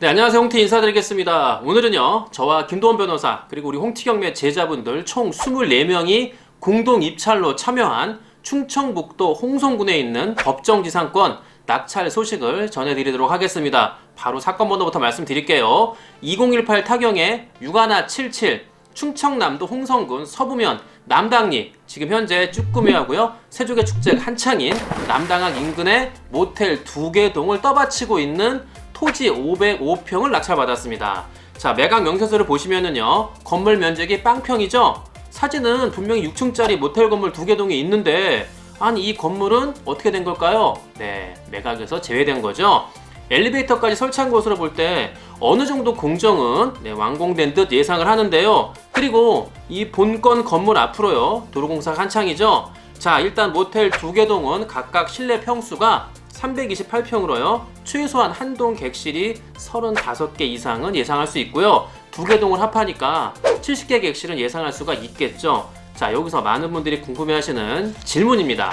네, 안녕하세요. 홍티 인사드리겠습니다. 오늘은요, 저와 김도원 변호사, 그리고 우리 홍티경매 제자분들 총 24명이 공동 입찰로 참여한 충청북도 홍성군에 있는 법정지상권 낙찰 소식을 전해드리도록 하겠습니다. 바로 사건 번호부터 말씀드릴게요. 2018 타경의 6177 충청남도 홍성군 서부면 남당리 지금 현재 쭈꾸미하고요 세족의 축제가 한창인 남당항 인근의 모텔 두 개 동을 떠받치고 있는 토지 505평을 낙찰받았습니다. 자 매각 명세서를 보시면은요 건물 면적이 빵평이죠. 사진은 분명히 6층짜리 모텔 건물 두 개 동이 있는데 아니 이 건물은 어떻게 된 걸까요? 네 매각에서 제외된 거죠. 엘리베이터까지 설치한 것으로 볼 때 어느 정도 공정은 네, 완공된 듯 예상을 하는데요. 그리고 이 본건 건물 앞으로요. 도로공사 한창이죠. 자, 일단 모텔 두 개 동은 각각 실내 평수가 328평으로요. 최소한 한 동 객실이 35개 이상은 예상할 수 있고요. 두 개 동을 합하니까 70개 객실은 예상할 수가 있겠죠. 자, 여기서 많은 분들이 궁금해 하시는 질문입니다.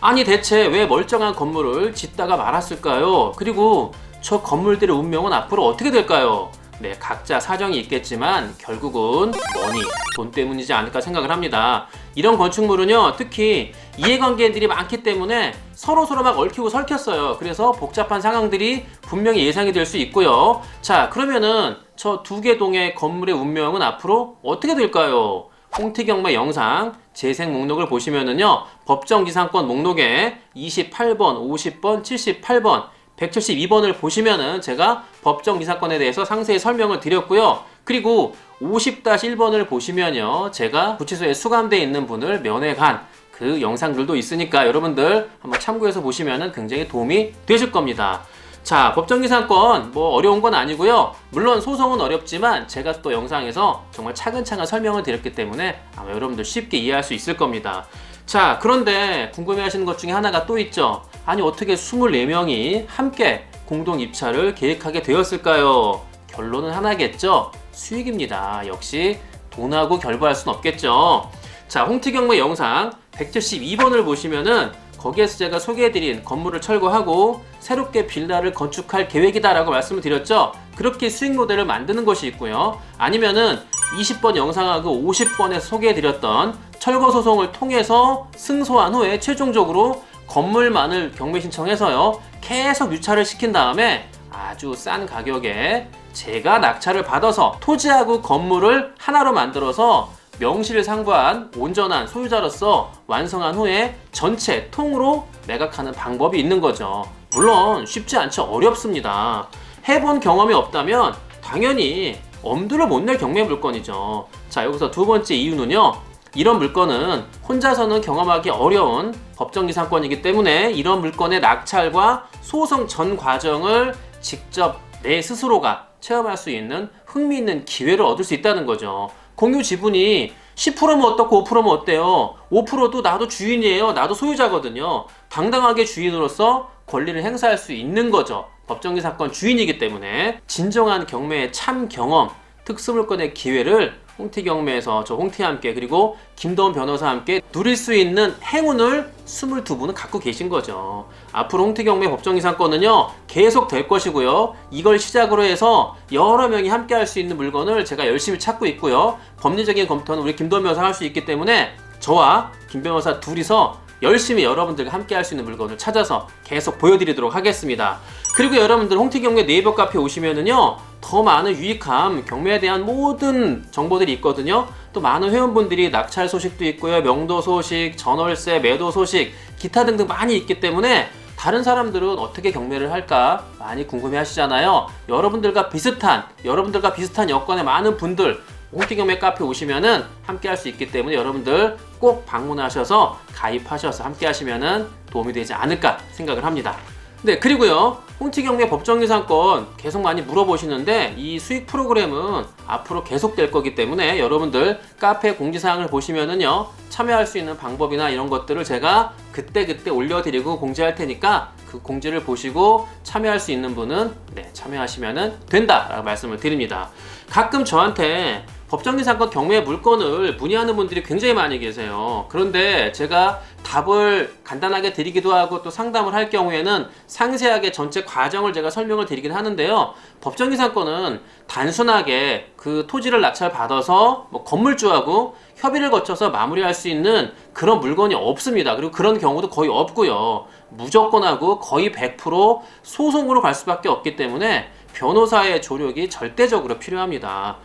아니 대체 왜 멀쩡한 건물을 짓다가 말았을까요? 그리고 저 건물들의 운명은 앞으로 어떻게 될까요? 네, 각자 사정이 있겠지만 결국은 머니, 돈 때문이지 않을까 생각을 합니다. 이런 건축물은요, 특히 이해관계들이 많기 때문에 서로 서로 막 얽히고 설켰어요. 그래서 복잡한 상황들이 분명히 예상이 될 수 있고요. 자, 그러면은 저 두 개 동의 건물의 운명은 앞으로 어떻게 될까요? 홍티경매 영상 재생 목록을 보시면은요 법정지상권 목록에 28번, 50번, 78번, 172번을 보시면은 제가 법정지상권에 대해서 상세히 설명을 드렸고요 그리고 50-1번을 보시면요 제가 구치소에 수감되어 있는 분을 면회간 그 영상들도 있으니까 여러분들 한번 참고해서 보시면은 굉장히 도움이 되실 겁니다 자, 법정기상권 뭐 어려운 건 아니고요. 물론 소송은 어렵지만 제가 또 영상에서 정말 차근차근 설명을 드렸기 때문에 아마 여러분들 쉽게 이해할 수 있을 겁니다. 자, 그런데 궁금해 하시는 것 중에 하나가 또 있죠. 아니, 어떻게 24명이 함께 공동 입찰을 계획하게 되었을까요? 결론은 하나겠죠. 수익입니다. 역시 돈하고 결부할 순 없겠죠. 자, 홍티경매 영상 172번을 보시면은 거기에서 제가 소개해드린 건물을 철거하고 새롭게 빌라를 건축할 계획이다라고 말씀을 드렸죠. 그렇게 수익 모델을 만드는 것이 있고요. 아니면은 20번 영상하고 50번에 소개해드렸던 철거 소송을 통해서 승소한 후에 최종적으로 건물만을 경매 신청해서요. 계속 유찰을 시킨 다음에 아주 싼 가격에 제가 낙찰을 받아서 토지하고 건물을 하나로 만들어서 명실상부한 온전한 소유자로서 완성한 후에 전체 통으로 매각하는 방법이 있는 거죠. 물론 쉽지 않죠. 어렵습니다. 해본 경험이 없다면 당연히 엄두를 못 낼 경매 물건이죠. 자, 여기서 두 번째 이유는요. 이런 물건은 혼자서는 경험하기 어려운 법정기상권이기 때문에 이런 물건의 낙찰과 소송 전 과정을 직접 내 스스로가 체험할 수 있는 흥미있는 기회를 얻을 수 있다는 거죠. 공유 지분이 10%면 어떻고 5%면 어때요? 5%도 나도 주인이에요. 나도 소유자거든요. 당당하게 주인으로서 권리를 행사할 수 있는 거죠. 법정기 사건 주인이기 때문에 진정한 경매의 참 경험, 특수물건의 기회를 홍티 경매에서 저 홍티와 함께 그리고 김도원 변호사와 함께 누릴 수 있는 행운을 22분은 갖고 계신 거죠. 앞으로 홍티 경매 법정기 사건은요 계속 될 것이고요. 이걸 시작으로 해서 여러 명이 함께 할 수 있는 물건을 제가 열심히 찾고 있고요. 법리적인 검토는 우리 김도원 변호사가 할수 있기 때문에 저와 김 변호사 둘이서 열심히 여러분들과 함께 할 수 있는 물건을 찾아서 계속 보여드리도록 하겠습니다. 그리고 여러분들 홍티 경매 네이버 카페 오시면은요 더 많은 유익함 경매에 대한 모든 정보들이 있거든요. 또 많은 회원분들이 낙찰 소식도 있고요, 명도 소식, 전월세, 매도 소식, 기타 등등 많이 있기 때문에 다른 사람들은 어떻게 경매를 할까 많이 궁금해 하시잖아요. 여러분들과 비슷한, 여러분들과 비슷한 여건의 많은 분들, 홍티경매 카페 오시면은 함께 할 수 있기 때문에 여러분들 꼭 방문하셔서 가입하셔서 함께 하시면은 도움이 되지 않을까 생각을 합니다. 네, 그리고요. 홍티경매 법정유상권 계속 많이 물어보시는데 이 수익 프로그램은 앞으로 계속될 거기 때문에 여러분들 카페 공지사항을 보시면은요. 참여할 수 있는 방법이나 이런 것들을 제가 그때그때 올려드리고 공지할 테니까 그 공지를 보시고 참여할 수 있는 분은 네, 참여하시면 된다라고 말씀을 드립니다. 가끔 저한테 법정기사건 경매 물건을 문의하는 분들이 굉장히 많이 계세요. 그런데 제가 답을 간단하게 드리기도 하고 또 상담을 할 경우에는 상세하게 전체 과정을 제가 설명을 드리긴 하는데요. 법정기사건은 단순하게 그 토지를 낙찰 받아서 뭐 건물주하고 협의를 거쳐서 마무리할 수 있는 그런 물건이 없습니다. 그리고 그런 경우도 거의 없고요. 무조건 하고 거의 100% 소송으로 갈 수밖에 없기 때문에 변호사의 조력이 절대적으로 필요합니다.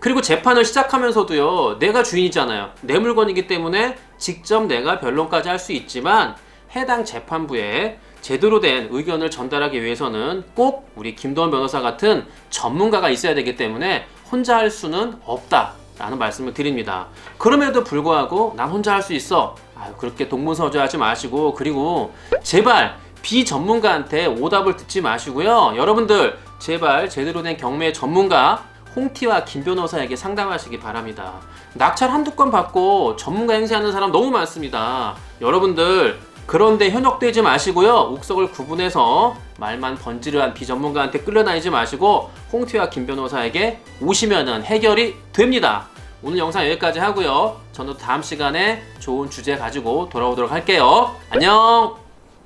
그리고 재판을 시작하면서도요, 내가 주인이잖아요. 내 물건이기 때문에 직접 내가 변론까지 할 수 있지만 해당 재판부에 제대로 된 의견을 전달하기 위해서는 꼭 우리 김도원 변호사 같은 전문가가 있어야 되기 때문에 혼자 할 수는 없다. 라는 말씀을 드립니다. 그럼에도 불구하고 난 혼자 할 수 있어. 아유, 그렇게 동문서주하지 마시고 그리고 제발 비전문가한테 오답을 듣지 마시고요. 여러분들 제발 제대로 된 경매 전문가 홍티와 김 변호사에게 상담하시기 바랍니다. 낙찰 한두 건 받고 전문가 행세하는 사람 너무 많습니다. 여러분들 그런데 현혹되지 마시고요. 옥석을 구분해서 말만 번지르한 비전문가한테 끌려다니지 마시고 홍티와 김 변호사에게 오시면은 해결이 됩니다. 오늘 영상 여기까지 하고요. 저는 다음 시간에 좋은 주제 가지고 돌아오도록 할게요. 안녕!